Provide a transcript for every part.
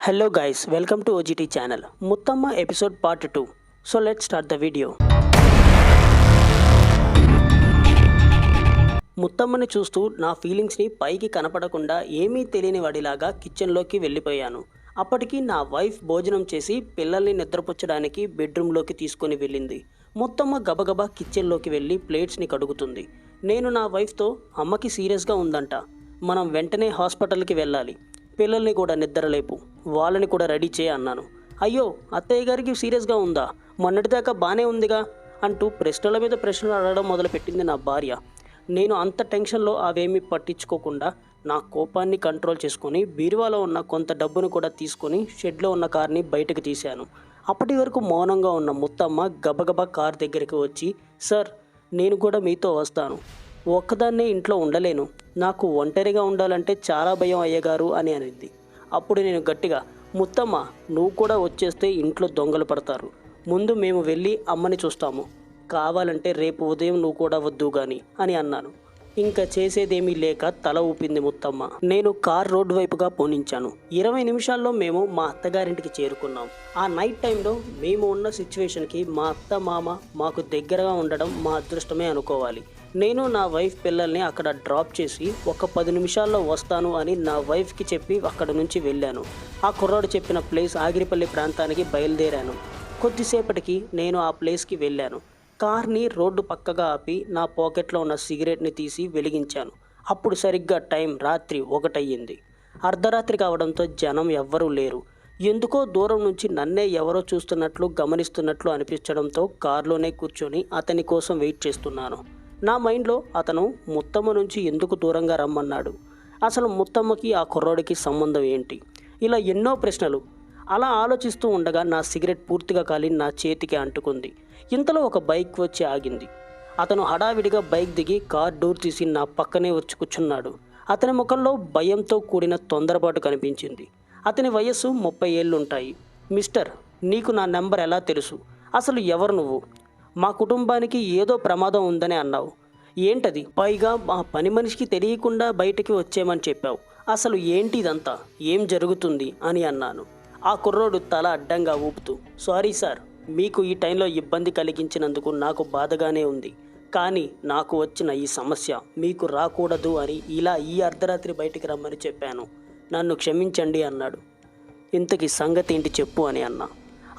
Hello guys welcome to OGT channel Muthamma episode part two so let start the video ముత్తమ్మని చూస్తూ నా ఫీలింగ్స్ని పైకి కనపడకుండా ఏమీ తెలియని వాడిలాగా కిచెన్లోకి వెళ్ళిపోయాను. అప్పటికి నా వైఫ్ భోజనం చేసి పిల్లల్ని నిద్రపుచ్చడానికి బెడ్రూమ్లోకి తీసుకొని వెళ్ళింది. ముత్తమ్మ గబగబా కిచెన్లోకి వెళ్ళి ప్లేట్స్ని కడుగుతుంది. నేను నా వైఫ్తో అమ్మకి సీరియస్గా ఉందంట. మనం వెంటనే హాస్పిటల్కి వెళ్ళాలి. పిల్లల్ని కూడా నిద్రలేపు. వాళ్ళని కూడా రెడీ చేయ అన్నాను. అయ్యో అత్తయ్య గారికి సీరియస్గా ఉందా? మొన్నటిదాకా బాగానే ఉందిగా అంటూ ప్రశ్నల మీద ప్రశ్నలు అడగడం మొదలుపెట్టింది నా భార్య. నేను అంత టెన్షన్లో అవేమీ పట్టించుకోకుండా నా కోపాన్ని కంట్రోల్ చేసుకొని బీరువాలో ఉన్న కొంత డబ్బును కూడా తీసుకొని షెడ్లో ఉన్న కార్ని బయటకు తీశాను. అప్పటి వరకు మౌనంగా ఉన్న ముత్తమ్మ గబగబా కార్ దగ్గరికి వచ్చి సార్ నేను కూడా మీతో వస్తాను. ఒక్కదాన్నే ఇంట్లో ఉండలేను. నాకు ఒంటరిగా ఉండాలంటే చాలా భయం అయ్యగారు అని అనింది. అప్పుడు నేను గట్టిగా ముత్తమ్మ నువ్వు కూడా వచ్చేస్తే ఇంట్లో దొంగలు పడతారు. ముందు మేము వెళ్ళి అమ్మని చూస్తాము. కావాలంటే రేపు ఉదయం నువ్వు కూడా వద్దు గాని అని అన్నాను. ఇంకా చేసేదేమీ లేక తల ఊపింది ముత్తమ్మ. నేను కార్ రోడ్డు వైపుగా పోనించాను. ఇరవై నిమిషాల్లో మేము మా అత్తగారింటికి చేరుకున్నాం. ఆ నైట్ టైంలో మేము ఉన్న సిచ్యువేషన్కి మా అత్త మామ మాకు దగ్గరగా ఉండడం మా అదృష్టమే అనుకోవాలి. నేను నా వైఫ్ పిల్లల్ని అక్కడ డ్రాప్ చేసి ఒక పది నిమిషాల్లో వస్తాను అని నా వైఫ్కి చెప్పి అక్కడ నుంచి వెళ్ళాను. ఆ కుర్రాడు చెప్పిన ప్లేస్ ఆగిరిపల్లి ప్రాంతానికి బయలుదేరాను. కొద్దిసేపటికి నేను ఆ ప్లేస్కి వెళ్ళాను. కార్ని రోడ్డు పక్కగా ఆపి నా పాకెట్లో ఉన్న సిగరెట్ని తీసి వెలిగించాను. అప్పుడు సరిగ్గా టైం రాత్రి ఒకటయ్యింది. అర్ధరాత్రి కావడంతో జనం ఎవ్వరూ లేరు. ఎందుకో దూరం నుంచి నన్నే ఎవరో చూస్తున్నట్లు గమనిస్తున్నట్లు అనిపించడంతో కారులోనే కూర్చొని అతని కోసం వెయిట్ చేస్తున్నాను. నా మైండ్లో అతను ముత్తమ్మ నుంచి ఎందుకు దూరంగా రమ్మన్నాడు? అసలు ముత్తమ్మకి ఆ కుర్రోడికి సంబంధం ఏంటి? ఇలా ఎన్నో ప్రశ్నలు. అలా ఆలోచిస్తూ ఉండగా నా సిగరెట్ పూర్తిగా కాలి నా చేతికి అంటుకుంది. ఇంతలో ఒక బైక్ వచ్చి ఆగింది. అతను హడావిడిగా బైక్ దిగి కార్ డోర్ తీసి నా పక్కనే వచ్చి కూర్చున్నాడు. అతని ముఖంలో భయంతో కూడిన తొందరపాటు కనిపించింది. అతని వయస్సు ముప్పై ఏళ్ళుంటాయి. మిస్టర్ నీకు నా నెంబర్ ఎలా తెలుసు? అసలు ఎవరు నువ్వు? మా కుటుంబానికి ఏదో ప్రమాదం ఉందని అన్నావు. ఏంటది? పైగా మా పని మనిషికి తెలియకుండా బయటికి వచ్చేమని చెప్పావు. అసలు ఏంటి ఇదంతా? ఏం జరుగుతుంది? అని అన్నాను. ఆ కుర్రోడు తల అడ్డంగా ఊపుతూ సారీ సార్ మీకు ఈ టైంలో ఇబ్బంది కలిగించినందుకు నాకు బాధగానే ఉంది. కానీ నాకు వచ్చిన ఈ సమస్య మీకు రాకూడదు అని ఇలా ఈ అర్ధరాత్రి బయటికి రమ్మని చెప్పాను. నన్ను క్షమించండి అన్నాడు. ఇంతకీ సంగతి ఏంటి చెప్పు అని అన్నా.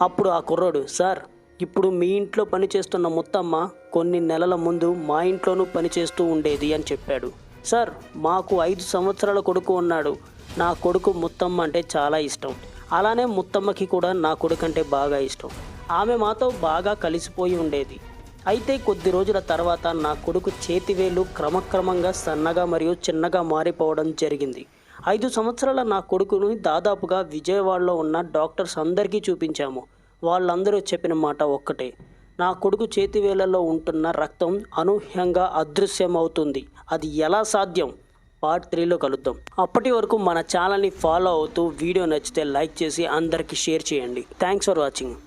అప్పుడు ఆ కుర్రోడు సార్ ఇప్పుడు మీ ఇంట్లో పనిచేస్తున్న ముత్తమ్మ కొన్ని నెలల ముందు మా ఇంట్లోనూ పనిచేస్తూ ఉండేది అని చెప్పాడు. సార్ మాకు ఐదు సంవత్సరాల కొడుకు ఉన్నాడు. నా కొడుకు ముత్తమ్మ అంటే చాలా ఇష్టం. అలానే ముత్తమ్మకి కూడా నా కొడుకు అంటే బాగా ఇష్టం. ఆమె మాతో బాగా కలిసిపోయి ఉండేది. అయితే కొద్ది రోజుల తర్వాత నా కొడుకు చేతివేలు క్రమక్రమంగా సన్నగా మరియు చిన్నగా మారిపోవడం జరిగింది. ఐదు సంవత్సరాల నా కొడుకును దాదాపుగా విజయవాడలో ఉన్న డాక్టర్స్ అందరికీ చూపించాము. వాళ్ళందరూ చెప్పిన మాట ఒక్కటే. నా కొడుకు చేతివేళ్ళలో ఉంటున్న రక్తం అనూహ్యంగా అదృశ్యమవుతుంది. అది ఎలా సాధ్యం? పార్ట్ త్రీలో కలుద్దాం. అప్పటి వరకు మన ఛానల్ని ఫాలో అవుతూ వీడియో నచ్చితే లైక్ చేసి అందరికీ షేర్ చేయండి. Thanks for watching